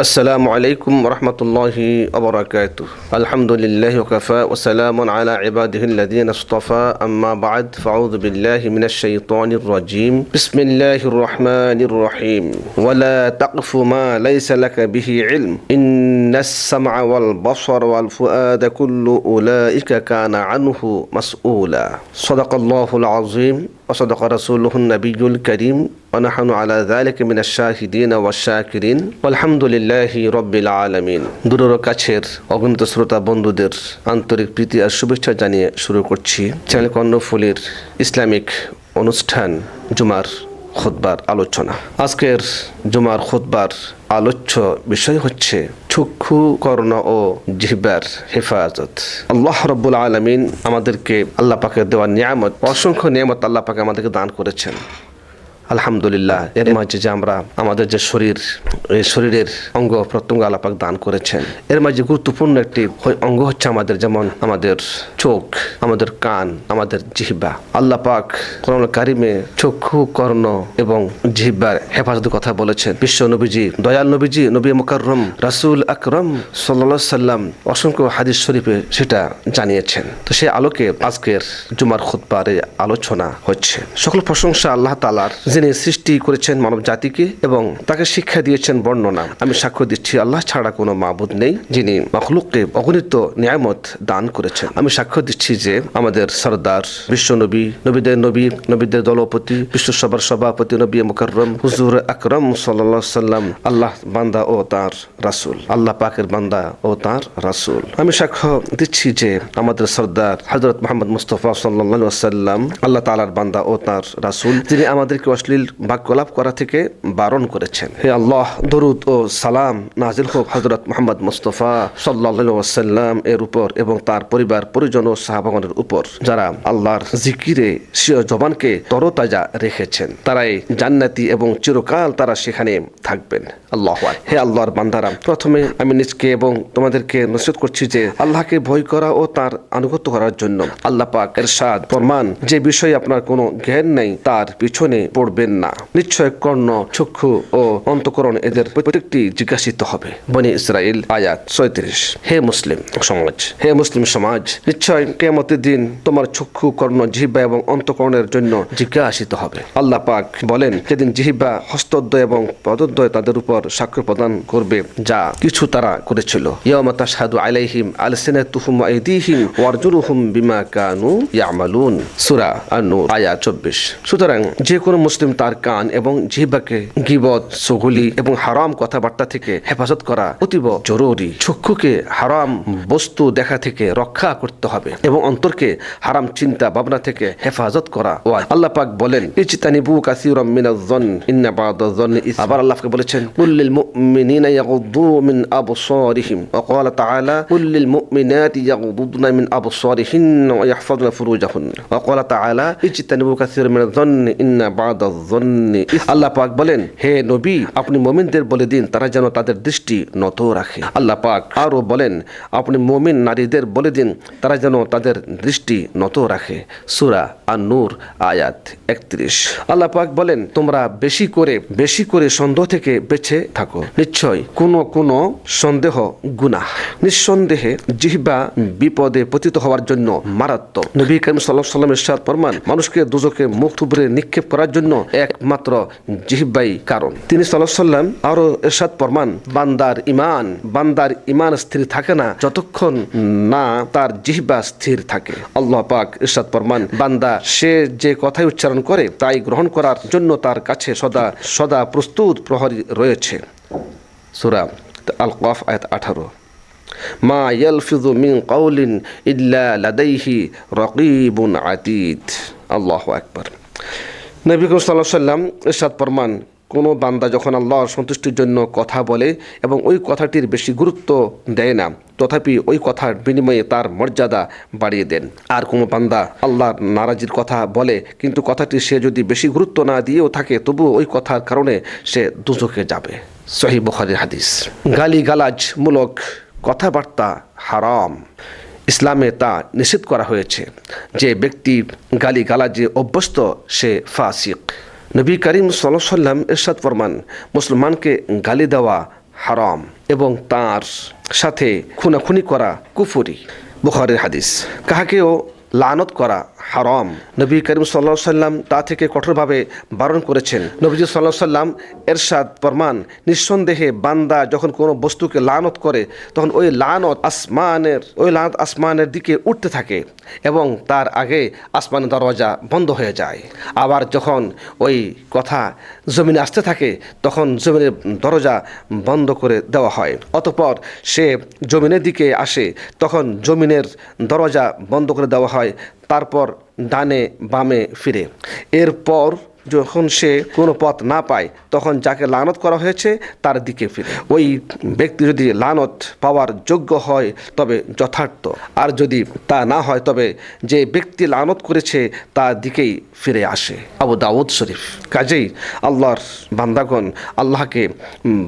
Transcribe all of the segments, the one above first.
السلام عليكم ورحمة الله وبركاته. الحمد لله وكفى وسلام على عباده الذين اصطفى. أما بعد فأعوذ بالله من الشيطان الرجيم. بسم الله الرحمن الرحيم. ولا تقف ما ليس لك به علم. إن السمع والبصر والفؤاد كل أولئك كان عنه مسؤولا. صدق الله العظيم. وصدق رسوله النبي الكريم. ونحن على ذلك من الشاهدين والشاكرين. والحمد لله আলহামদুলিল্লাহি রব্বিল আলমিন। দূরের কাছের অগণিত শ্রোতা বন্ধুদের আন্তরিক প্রীতি আর শুভেচ্ছা জানিয়ে শুরু করছি চ্যানেল কর্ণফুলির ইসলামিক অনুষ্ঠান জুমার খোদবার আলোচনা। আজকের জুমার খোদবার আলোচ্য বিষয় হচ্ছে চক্ষু, কর্ণ ও জিহ্বার হেফাজত। আল্লাহ রব্বুল আলমিন আমাদেরকে আল্লাহ পাকে দেওয়া নিয়ামত, অসংখ্য নিয়ামত আল্লাহ পাকে আমাদেরকে দান করেছেন। আলহামদুলিল্লাহ, এর মাঝে যে আমরা আমাদের যে শরীর, এই শরীরের অঙ্গ প্রত্যঙ্গ আলাপাক দান করেছেন, এর মাঝে গুরুত্বপূর্ণ একটি অঙ্গ হচ্ছে আমাদের যেমন আমাদের চোখ, আমাদের কান, আমাদের জিহ্বা। আল্লাহ পাক কারিমে চক্ষু, কর্ণ এবং জিহ্বার হেফাজতের কথা বলেছেন। বিশ্ব নবীজি, দয়াল নবীজি, নবী মুকাররম, রাসূল আকরম সাল্লাল্লাহু সাল্লাম অসংখ্য হাদিস শরীফে সেটা জানিয়েছেন। তো সেই আলোকে আজকের জুমার খুতবারে আলোচনা হচ্ছে। সকল প্রশংসা আল্লাহ তালার যিনি সৃষ্টি করেছেন মানব জাতিকে এবং তাকে শিক্ষা দিয়েছেন বর্ণনা। আমি সাক্ষ্য দিচ্ছি, আল্লাহ ছাড়া কোনো মাবুদ নেই যিনি মখলুককে অগণিত নিয়ামত দান করেছেন। আমি সাক্ষ্য দিচ্ছি যে আমাদের সর্দার, বিশ্ব নবী, নবীদের নবী, নবীদের দলপতি বিশ্বসভার সভাপতি, নবী মুকররম, হুজুর আকরম সাল্লাহ সাল্লাম আল্লাহ বান্দা ও তার রাসূল, আল্লাহ পাকের বান্দা ও তার রাসূল। আমি সাক্ষ্য দিচ্ছি যে আমাদের সর্দার হজরত মোহাম্মদ মুস্তফা সাল্লাম আল্লাহ তালার বান্দা ও তার রাসূল, যিনি আমাদেরকে অশ্লীল বাক্যলাপ করা থেকে বারণ করেছেন। হে আল্লাহ, দরুদ ও সালাম নাজিল হোক হজরত মোহাম্মদ মুস্তফা সাল্লাহ সাল্লাম এর উপর এবং তার পরিবার, পরিজন ও সাহাবাগনের উপর, যারা আল্লাহর জিকিরে সিও জবানকে তরতাজা রেখেছেন। তারাই জান্নাতি এবং চিরকাল তারা সেখানে থাকবেন। আল্লাহ হে আল্লাহর বান্দারা, প্রথমে আমি নিজকে এবং তোমাদেরকে নসিহত করছি যে আল্লাহকে ভয় করা ও তার আনুগত্য করার জন্য আল্লাহ পাক এরশাদ, ফরমান, যে বিষয়ে আপনার কোনো জ্ঞান নেই তার পিছনে পড়বেন না। নিশ্চয় কর্ণ, চক্ষু ও অন্তকরণ এদের প্রত্যেকটি জিজ্ঞাসিত হবে। বনি ইসরায়েল আয়াত ছয়ত্রিশ। হে মুসলিম সমাজ, হে মুসলিম সমাজ, নিশ্চয় কেমতের দিন তোমার চক্ষু, কর্ণ, জিহ্বা এবং অন্তকরণের জন্য জিজ্ঞাসিত হবে। আল্লাহ পাক বলেন, যেদিন জিহ্বা হস্তদ্বয় এবং পদদ্বয় তাদের উপর সাক্ষ্য প্রদান করবে, যা কিছু তারা করেছিল। ইয়ামা তাশহাদু আলাইহিম আলসিনাতুহুম ওয়া আইদিহিম ওয়ারজুলুহুম বিমা কানু ইয়ামালুন। সূরা আন-নূর, আয়াত 24 সুতরাং যে কোনো মুসলিম তার কান এবং জিহ্বাকে গিবত, সুগুলি এবং হারাম কথাবার্তা থেকে হেফাজত করা অতীব জরুরি। চক্ষুকে হারাম বস্তু দেখা থেকে রক্ষা করতে হবে এবং অন্তরকে হারাম চিন্তা ভাবনা থেকে হেফাজত করা আল্লাহ পাক বলেন, ইজতানিবু কাসীরাম মিনাজ-জন ইন্না বা'দাজ-জন্নি আবার আল্লাহকে বলেছেন কুল্লিল মুমিনিনা ইয়াগুদ্দু মিন আবসারিহিম। ওয়া ক্বালা তাআলা কুল্লিল মুমিনাতি ইয়াগুদ্দুনা মিন আবসারিহিন্না ওয়া ইয়াহফাযনা ফুরুজাহুন্না ওয়া ক্বালা তাআলা, ইজতানিবু কাসীরাম মিনাজ-জন্নি ইন্না বা'দাজ-জন্নি ইসম আল্লাহ পাক বলেন, হে নবী, আপনি মুমিনদের বলে দিন, তারা যেন তাদের দৃষ্টি নত রাখে। আল্লাহ পাক আরও বলেন, আপনি মুমিন নারীদের বলে দিন, তারা যেন তাদের দৃষ্টি নত রাখে। সূরা আন-নূর, আয়াত একত্রিশ। আল্লাহ পাক বলেন, তোমরা বেশি করে বেশি করে সন্দেহ থেকে বেঁচে থাকো। নিশ্চয় কোনো কোনো সন্দেহ গুনাহ, নিঃসন্দেহে জিহ্বা বিপদে পতিত হওয়ার জন্য মারাত্মক। নবী করিম সাল্লাল্লাহু আলাইহি সাল্লাম ইরশাদ ফরমান, মানুষকে দুজকে মুখ থুবড়ে নিক্ষেপ করার জন্য একমাত্র জিহ্বাই কারণ। তিনি সাল্লাম আরও ইরশাদ ফরমান, বান্দার ইমান বান্দার ইমান স্থির থাকে না, যতক্ষণ না তার জিহ্বা স্থির থাকে। আল্লাহ পাক ইরশাদ ফরমান, বান্দা সে যে কথাই উচ্চারণ করে তাই গ্রহণ করার জন্য তার কাছে সদা সদা প্রস্তুত প্রহরী রয়েছে। সূরা আল কফ আয়াত আঠারো। মা ইয়ালফিযু মিন কাউলিন ইল্লা লাদাইহি রাকিবুন আতীদ। আল্লাহু আকবার। নবী করিম সাল্লাল্লাহু আলাইহি সাল্লাম ইরশাদ ফরমান, কোনো বান্দা যখন আল্লাহর সন্তুষ্টির জন্য কথা বলে এবং ওই কথাটির বেশি গুরুত্ব দেয় না, তথাপি ওই কথার বিনিময়ে তার মর্যাদা বাড়িয়ে দেন। আর কোনো বান্দা আল্লাহর নারাজির কথা বলে, কিন্তু কথাটি সে যদি বেশি গুরুত্ব না দিয়েও থাকে, তবুও ওই কথার কারণে সে দুজকে যাবে। সহি বখারির হাদিস। গালি গালাজ মূলক কথাবার্তা হারাম। ইসলামে তা নিষেধ করা হয়েছে যে ব্যক্তি গালি গালাজে অভ্যস্ত, সে ফাসিক। নবী করিম সাল্লাম ইরশাদ ফরমান, মুসলমানকে গালি দেওয়া হারাম এবং তার সাথে খুনাখুনি করা কুফুরি। বুখারের হাদিস। কাহাকেও লানত করা হারাম। নবী করিম সাল্লা সাল্লাম তা থেকে কঠোরভাবে বারণ করেছেন। নবীজি সাল্লাহ সাল্লাম এরশাদ প্রমাণ নিঃসন্দেহে বান্দা যখন কোনো বস্তুকে লানত করে, তখন ওই লানত আসমানের, ওই লানত আসমানের দিকে উঠতে থাকে এবং তার আগে আসমানের দরজা বন্ধ হয়ে যায়। আবার যখন ওই কথা জমিনে আসতে থাকে, তখন জমিনের দরজা বন্ধ করে দেওয়া হয়। অতপর সে জমিনের দিকে আসে, তখন জমিনের দরজা বন্ধ করে দেওয়া হয়। তারপর ডানে বামে ফিরে। এরপর যখন সে কোনো পথ না পায়, তখন যাকে লানত করা হয়েছে তার দিকে ফিরে। ওই ব্যক্তি যদি লানত পাওয়ার যোগ্য হয়, তবে যথার্থ। আর যদি তা না হয়, তবে যে ব্যক্তি লানত করেছে, তার দিকেই ফিরে আসে। আবু দাউদ শরীফ। কাজেই আল্লাহর বান্দাগণ আল্লাহকে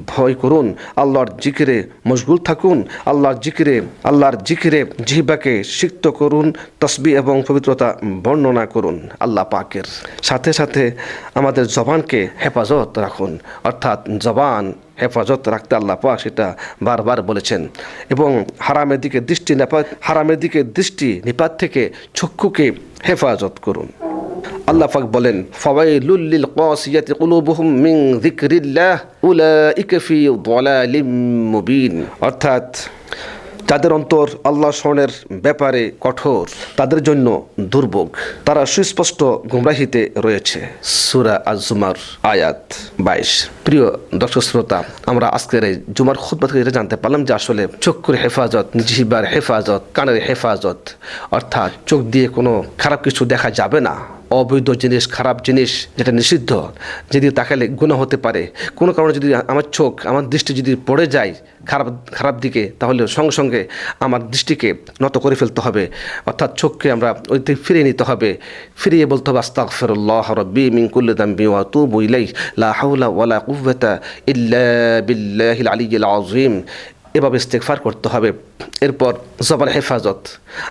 ভয় করুন, আল্লাহর জিকিরে মশগুল থাকুন, আল্লাহর জিকিরে আল্লাহর জিকিরে জিহ্বাকে সিক্ত করুন, তসবি এবং পবিত্রতা বর্ণনা করুন আল্লাহ পাকের। সাথে সাথে আমাদের জবানকে হেফাজত রাখুন। অর্থাৎ জবান হেফাজত রাখতে আল্লাহ পাক সেটা বারবার বলেছেন। এবং হারামের দিকে দৃষ্টি নেপাত হারামের দিকে দৃষ্টি নিপাত থেকে চক্ষুকে হেফাজত করুন। আল্লাহ পাক বলেন, ফাওয়াইলুল লিল কাসিয়াতি কুলুবুহুম মিন যিকরিল্লাহ উলাইকা ফি দালালিম মুবিন। অর্থাৎ যাদের অন্তর আল্লাহ স্মরণের ব্যাপারে কঠোর, তাদের জন্য দুর্ভোগ। তারা সুস্পষ্ট গুমরাহিতে রয়েছে। সুরা আজুমার আয়াত বাইশ। প্রিয় দর্শক শ্রোতা, আমরা আজকের এই জুমার থেকে এটা জানতে পারলাম যে আসলে চক্ষুর হেফাজত, জিহিবার হেফাজত, কানের হেফাজত, অর্থাৎ চোখ দিয়ে কোনো খারাপ কিছু দেখা যাবে না। অবৈধ জিনিস, খারাপ জিনিস যেটা নিষিদ্ধ, যদি তাকালে গুণা হতে পারে, কোনো কারণে যদি আমার চোখ, আমার দৃষ্টি যদি পড়ে যায় খারাপ খারাপ দিকে, তাহলে সঙ্গে সঙ্গে আমার দৃষ্টিকে নত করে ফেলতে হবে। অর্থাৎ চোখকে আমরা ওই দিকে ফিরিয়ে নিতে হবে। ফিরিয়ে বলতে হবে, আস্তাগফিরুল্লাহ রাব্বি মিন কুল্লি দামবি ওয়া আতুবু ইলাইহি। লা হাওলা ওয়ালা কুওয়াতা ইল্লা বিল্লাহিল আলিয়্যিল আযীম। এভাবে ইস্তেকফার করতে হবে। এরপর জবান হেফাজত।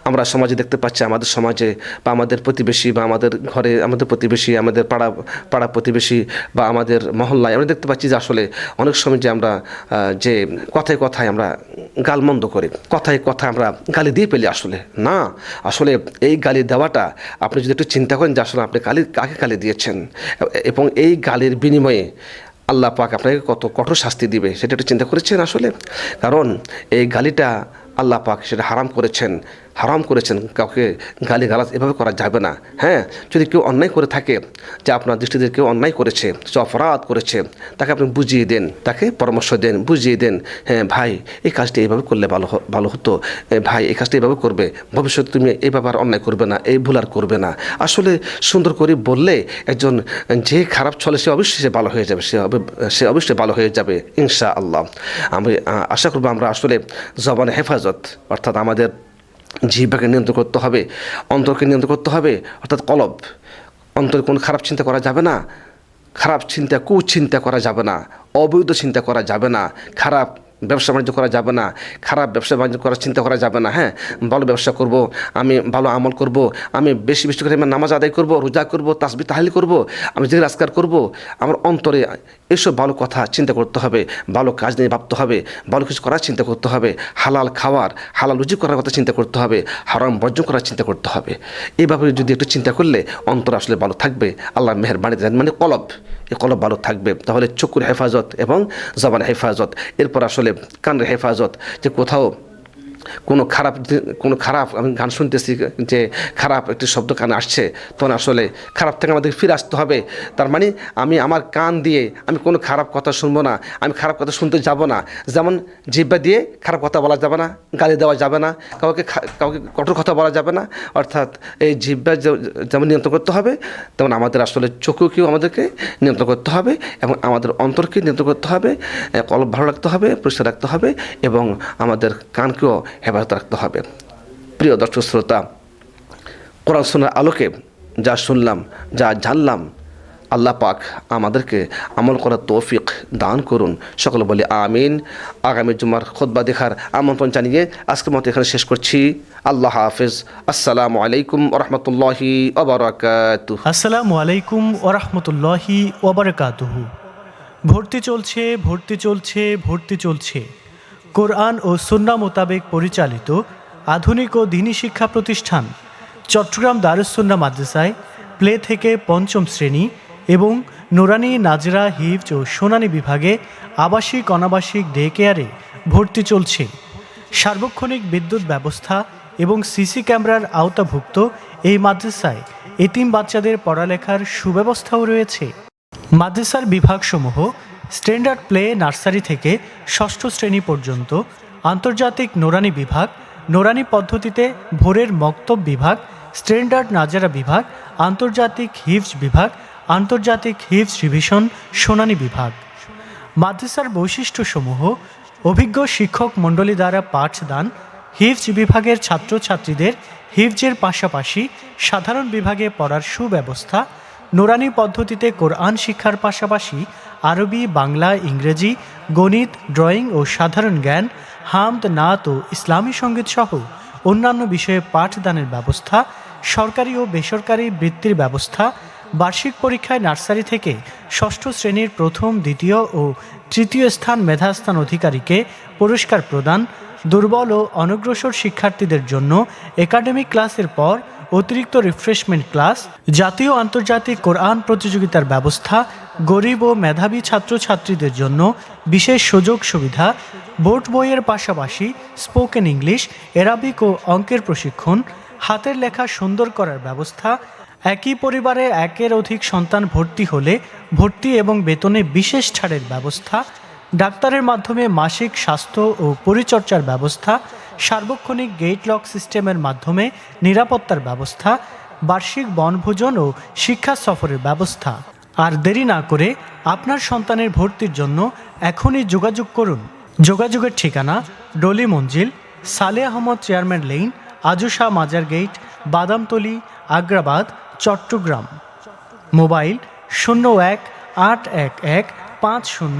আমরা সমাজে দেখতে পাচ্ছি, আমাদের সমাজে বা আমাদের প্রতিবেশী বা আমাদের ঘরে, আমাদের প্রতিবেশী, আমাদের পাড়া পাড়া প্রতিবেশী বা আমাদের মহল্লায় আমরা দেখতে পাচ্ছি যে আসলে অনেক সময় যে আমরা যে কথায় কথায় আমরা গালমন্দ করি, কথায় কথায় আমরা গালি দিয়ে পেলি আসলে। না, আসলে এই গালি দেওয়াটা আপনি যদি একটু চিন্তা করেন যে আসলে আপনি গালি কাকে গালি দিয়েছেন? এবং এই গালির বিনিময়ে আল্লাহ পাক আপনাকে কত কঠোর শাস্তি দিবে, সেটা একটু চিন্তা করেছেন আসলে? কারণ এই গালিটা আল্লাহ পাক সেটা হারাম করেছেন হারাম করেছেন, কাউকে গালি গালাজ এভাবে করা যাবে না। হ্যাঁ যদি কেউ অন্যায় করে থাকে, যে আপনার দৃষ্টিতে কেউ অন্যায় করেছে সে অপরাধ করেছে, তাকে আপনি বুঝিয়ে দেন, তাকে পরামর্শ দেন, বুঝিয়ে দেন হ্যাঁ ভাই, এই কাজটি এইভাবে করলে ভালো ভালো হতো ভাই, এই কাজটি এইভাবে করবে, ভবিষ্যতে তুমি এইভাবে আর অন্যায় করবে না, এই ভুল আর করবে না। আসলে সুন্দর করে বললে একজন যে খারাপ চলে সে অবশ্যই সে ভালো হয়ে যাবে, সে অব- সে অবশ্যই ভালো হয়ে যাবে ইনশা আল্লাহ আমি আশা করব আমরা আসলে জবানে হেফাজত অর্থাৎ আমাদের জিহ্বাকে নিয়ন্ত্রণ করতে হবে, অন্তরকে নিয়ন্ত্রণ করতে হবে, অর্থাৎ কলব। অন্তরে কোনো খারাপ চিন্তা করা যাবে না, খারাপ চিন্তা, কুচিন্তা করা যাবে না, অবৈধ চিন্তা করা যাবে না, খারাপ ব্যবসা বাণিজ্য করা যাবে না। খারাপ ব্যবসা বাণিজ্য করার চিন্তা করা যাবে না হ্যাঁ? ভালো ব্যবসা করব, আমি ভালো আমল করব, আমি বেশি বেশি করে আমি নামাজ আদায় করব, রোজা করব তাসবি তাহালি করব, আমি যে রাজগার করব। আমার অন্তরে এসব ভালো কথা চিন্তা করতে হবে, ভালো কাজ নিয়ে ভাবতে হবে, ভালো কিছু করার চিন্তা করতে হবে, হালাল খাওয়ার, হালাল রুজি করার কথা চিন্তা করতে হবে, হারাম বর্জন করার চিন্তা করতে হবে। এইভাবে যদি একটু চিন্তা করলে অন্তর আসলে ভালো থাকবে, আল্লাহ মেহরবানি দেন মানে কলব। এই কলব ভালো থাকবে। তাহলে চকুর হেফাজত এবং জবান হেফাজত। এরপর আসলে কানের হেফাজত যে কোথাও কোনো খারাপ কোনো খারাপ আমি গান শুনতেছি যে খারাপ একটি শব্দ কানে আসছে তখন আসলে খারাপ থেকে আমাদের ফিরে আসতে হবে। তার মানে আমি আমার কান দিয়ে আমি কোনো খারাপ কথা শুনব না আমি খারাপ কথা শুনতে যাব না। যেমন জিব্বা দিয়ে খারাপ কথা বলা যাবে না গালি দেওয়া যাবে না কাউকে কাউকে কঠোর কথা বলা যাবে না অর্থাৎ এই জিব্বা যেমন নিয়ন্ত্রণ করতে হবে তেমন আমাদের আসলে চোখকেও আমাদেরকে নিয়ন্ত্রণ করতে হবে এবং আমাদের অন্তরকে নিয়ন্ত্রণ করতে হবে এ, কলব ভালো রাখতে হবে পরিষ্কার রাখতে হবে এবং আমাদের কানকেও হেফাজত রাখতে হবে। প্রিয় দর্শক শ্রোতা, কোরআন শোনার আলোকে যা শুনলাম, যা জানলাম, আল্লাহ পাক আমাদেরকে আমল করার তৌফিক দান করুন। সকলে বলি আমিন। আগামী জুমার খোদবা দেখার আমন্ত্রণ জানিয়ে আজকের মতো এখানে শেষ করছি। আল্লাহ হাফিজ। আসসালামু আলাইকুম রহমতুল্লাহি আবরাকাতুহ আসসালামু আলাইকুম ওরহমতুল্লাহি ওবরকাতুহু। ভর্তি চলছে ভর্তি চলছে ভর্তি চলছে। কোরআন ও সুন্না মোতাবেক পরিচালিত আধুনিক ও দিনী শিক্ষা প্রতিষ্ঠান চট্টগ্রাম দারুসুন্না মাদ্রাসায় প্লে থেকে পঞ্চম শ্রেণি এবং নোরানি, নাজরা, হিফজ ও সোনানী বিভাগে আবাসিক, অনাবাসিক ডে কেয়ারে ভর্তি চলছে। সার্বক্ষণিক বিদ্যুৎ ব্যবস্থা এবং সিসি ক্যামেরার আওতাভুক্ত এই মাদ্রাসায় এতিম বাচ্চাদের পড়ালেখার সুব্যবস্থাও রয়েছে। মাদ্রাসার বিভাগসমূহ স্ট্যান্ডার্ড প্লে নার্সারি থেকে ষষ্ঠ শ্রেণি পর্যন্ত আন্তর্জাতিক নোরানি বিভাগ, নোরানি পদ্ধতিতে ভোরের মক্তব বিভাগ, স্ট্যান্ডার্ড নাজারা বিভাগ, আন্তর্জাতিক হিফজ বিভাগ, আন্তর্জাতিক হিফজ রিভিশন, সোনানি বিভাগ। মাদ্রাসার বৈশিষ্ট্যসমূহ, অভিজ্ঞ শিক্ষক মণ্ডলী দ্বারা পাঠদান, হিফজ বিভাগের ছাত্রছাত্রীদের হিফজের পাশাপাশি সাধারণ বিভাগে পড়ার সুব্যবস্থা নোরানি পদ্ধতিতে কোরআন শিক্ষার পাশাপাশি আরবি, বাংলা, ইংরেজি, গণিত, ড্রয়িং ও সাধারণ জ্ঞান, হামদ, নাত ও ইসলামী সংগীত সহ অন্যান্য বিষয়ে পাঠদানের ব্যবস্থা, সরকারি ও বেসরকারি বৃত্তির ব্যবস্থা, বার্ষিক পরীক্ষায় নার্সারি থেকে ষষ্ঠ শ্রেণির প্রথম, দ্বিতীয় ও তৃতীয় স্থান মেধাস্থান অধিকারীকে পুরস্কার প্রদান দুর্বল ও অনগ্রসর শিক্ষার্থীদের জন্য একাডেমিক ক্লাসের পর অতিরিক্ত রিফ্রেশমেন্ট ক্লাস, জাতীয় আন্তর্জাতিক কোরআন প্রতিযোগিতার ব্যবস্থা, গরিব ও মেধাবী ছাত্রছাত্রীদের জন্য বিশেষ সুযোগ সুবিধা, বোর্ড বইয়ের পাশাপাশি স্পোকেন ইংলিশ, এরাবিক ও অঙ্কের প্রশিক্ষণ, হাতের লেখা সুন্দর করার ব্যবস্থা, একই পরিবারে একের অধিক সন্তান ভর্তি হলে ভর্তি এবং বেতনে বিশেষ ছাড়ের ব্যবস্থা ডাক্তারের মাধ্যমে মাসিক স্বাস্থ্য ও পরিচর্যার ব্যবস্থা, সার্বক্ষণিক গেট লক সিস্টেমের মাধ্যমে নিরাপত্তার ব্যবস্থা, বার্ষিক বনভোজন ও শিক্ষা সফরের ব্যবস্থা। আর দেরি না করে আপনার সন্তানের ভর্তির জন্য এখনই যোগাযোগ করুন। যোগাযোগের ঠিকানা, ডলি মঞ্জিল, সালে আহমদ চেয়ারম্যান লেইন, আজুশা মাজার গেট বাদামতলি, আগ্রাবাদ, চট্টগ্রাম। মোবাইল শূন্য এক আট এক এক পাঁচ শূন্য